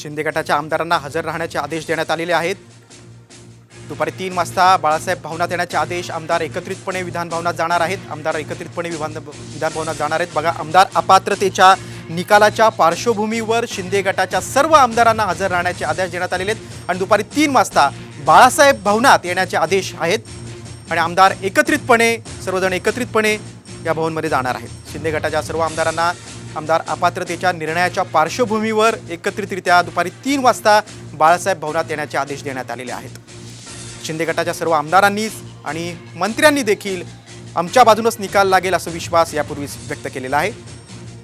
शिंदे गटाच्या आमदारांना हजर राहण्याचे आदेश देण्यात आलेले आहेत. दुपारी तीन वाजता बाळासाहेब भवनात येण्याचे आदेश आमदार एकत्रितपणे विधान भवनात जाणार आहेत. आमदार एकत्रितपणे विधान विधान भवनात जाणार आहेत. बघा आमदार अपात्रतेच्या निकालाच्या पार्श्वभूमीवर शिंदे गटाच्या सर्व आमदारांना हजर राहण्याचे आदेश देण्यात आलेले आहेत. आणि दुपारी तीन वाजता बाळासाहेब भवनात येण्याचे आदेश आहेत. आणि आमदार एकत्रितपणे सर्वजण एकत्रितपणे या भवनमध्ये जाणार आहेत. शिंदे गटाच्या सर्व आमदारांना आमदार अपात्रतेच्या निर्णयाच्या पार्श्वभूमीवर एकत्रितरित्या दुपारी तीन वाजता बाळासाहेब भवनात येण्याचे आदेश देण्यात आलेले आहेत. शिंदे गटाच्या सर्व आमदारांनीच आणि मंत्र्यांनी देखील आमच्या बाजूनच निकाल लागेल असा विश्वास यापूर्वीच व्यक्त केलेला आहे.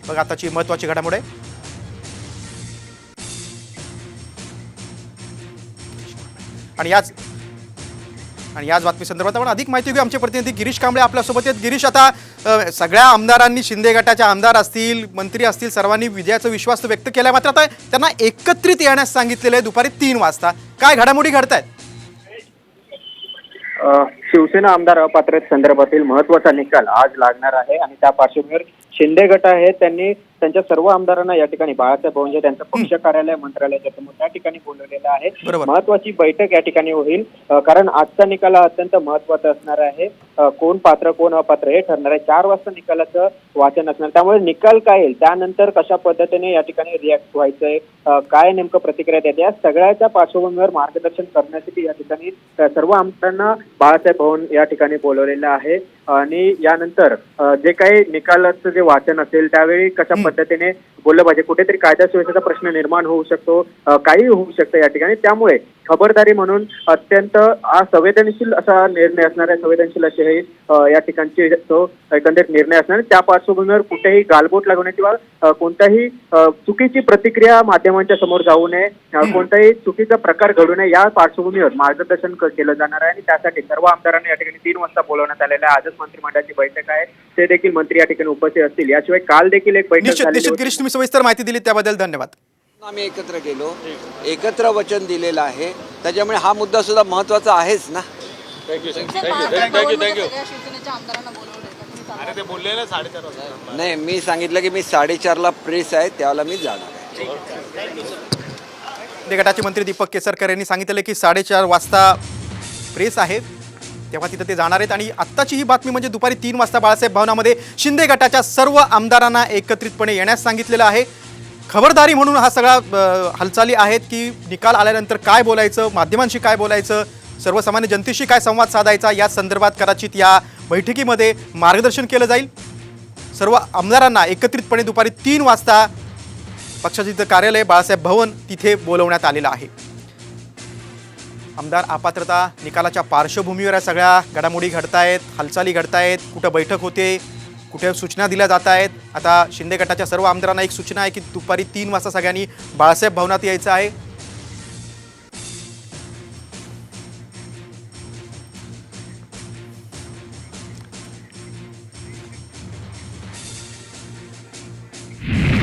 बघा आताची महत्त्वाची घडामोड. आहे आणि याच आणि याच बातमी संदर्भात आपण अधिक माहिती घेऊ. आमचे प्रतिनिधी गिरीश कांबळे आपल्यासोबत आहेत. गिरीश आता सगळ्या आमदारांनी शिंदे गटाचे आमदार असतील मंत्री असतील सर्वांनी विजयाचा विश्वास व्यक्त केला मात्र आता त्यांना एकत्रित येण्यास सांगितलेलं आहे दुपारी तीन वाजता. काय घडामोडी घडत आहेत शिवसेना आमदार अपात्रते संदर्भातील महत्त्वाचा निकाल आज लागणार आहे आणि त्या पार्श्वभूमीवर शिंदे गट आहे त्यांनी त्यांच्या सर्व आमदारांना या ठिकाणी बाळासाहेब भवन जे त्यांचं पक्ष कार्यालय मंत्रालयाच्या समोर त्या ठिकाणी बोलवलेलं आहे. महत्वाची बैठक या ठिकाणी होईल. कारण आजचा निकाल हा अत्यंत महत्त्वाचा असणार आहे. कोण पात्र कोण अपात्र हे ठरणार आहे. चार वाजता निकालाचं वाचन असणार. त्यामुळे निकाल काय येईल? त्यानंतर कशा पद्धतीने या ठिकाणी रिॲक्ट व्हायचंय? काय नेमकं प्रतिक्रिया द्यायची या सगळ्याच्या पार्श्वभूमीवर मार्गदर्शन करण्यासाठी या ठिकाणी सर्व आमदारांना बाळासाहेब भवन या ठिकाणी बोलवलेलं आहे. आणि यानंतर जे काही निकालाचं जे वाचन असेल त्यावेळी कशा पद्धतीने बोललं पाहिजे. कुठेतरी कायदा सुव्यवस्थेचा प्रश्न निर्माण होऊ शकतो काही होऊ शकतं या ठिकाणी. त्यामुळे खबरदारी म्हणून अत्यंत संवेदनशील असा निर्णय असणार आहे संवेदनशील असे हे या ठिकाणचे तो एकंदरीत निर्णय असणार. त्या पार्श्वभूमीवर कुठेही गालबोट लागू नये किंवा कोणत्याही चुकीची प्रतिक्रिया माध्यमांच्या समोर जाऊ नये कोणताही चुकीचा प्रकार घडू नये या पार्श्वभूमीवर मार्गदर्शन केलं जाणार आहे. आणि त्यासाठी सर्व आमदारांना या ठिकाणी तीन वाजता बोलवण्यात आलेलं आहे. आजच मंत्रिमंडळाची बैठक आहे. ते देखील मंत्री या ठिकाणी उपस्थित असतील. याशिवाय काल देखील एक बैठक तुम्ही सविस्तर माहिती दिली त्याबद्दल धन्यवाद. आम्ही एकत्र गेलो. एकत्र वचन दिलेलं आहे. त्याच्यामुळे हा मुद्दा सुद्धा महत्त्वाचा आहेच ना? नाही मी सांगितलं की मी साडेचारला प्रेस आहे त्यावेळेला मी जाणार आहे. शिंदे गटाचे मंत्री दीपक केसरकर यांनी सांगितलं की साडेचार वाजता प्रेस आहे तेव्हा तिथं ते जाणार आहेत. आणि आत्ताची ही बातमी म्हणजे दुपारी तीन वाजता बाळासाहेब भवनामध्ये शिंदे गटाच्या सर्व आमदारांना एकत्रितपणे येण्यास सांगितलेलं आहे. खबरदारी म्हणून हा सगळा हालचाली आहेत की निकाल आल्यानंतर काय बोलायचं माध्यमांशी काय बोलायचं सर्वसामान्य जनतेशी काय संवाद साधायचा या संदर्भात कदाचित या बैठकीमध्ये मार्गदर्शन केलं जाईल. सर्व आमदारांना एकत्रितपणे दुपारी तीन वाजता पक्षाचे इथं कार्यालय बाळासाहेब भवन तिथे बोलवण्यात आलेलं आहे. आमदार अपात्रता निकालाच्या पार्श्वभूमीवर या सगळ्या घडामोडी घडतायत हालचाली घडतायत कुठं बैठक होते कुठे सूचना दिल्या जात आहेत? आता शिंदे गटाच्या सर्व आमदारांना एक सूचना आहे की दुपारी तीन वाजता सगळ्यांनी बाळासाहेब भवनात यायचं आहे.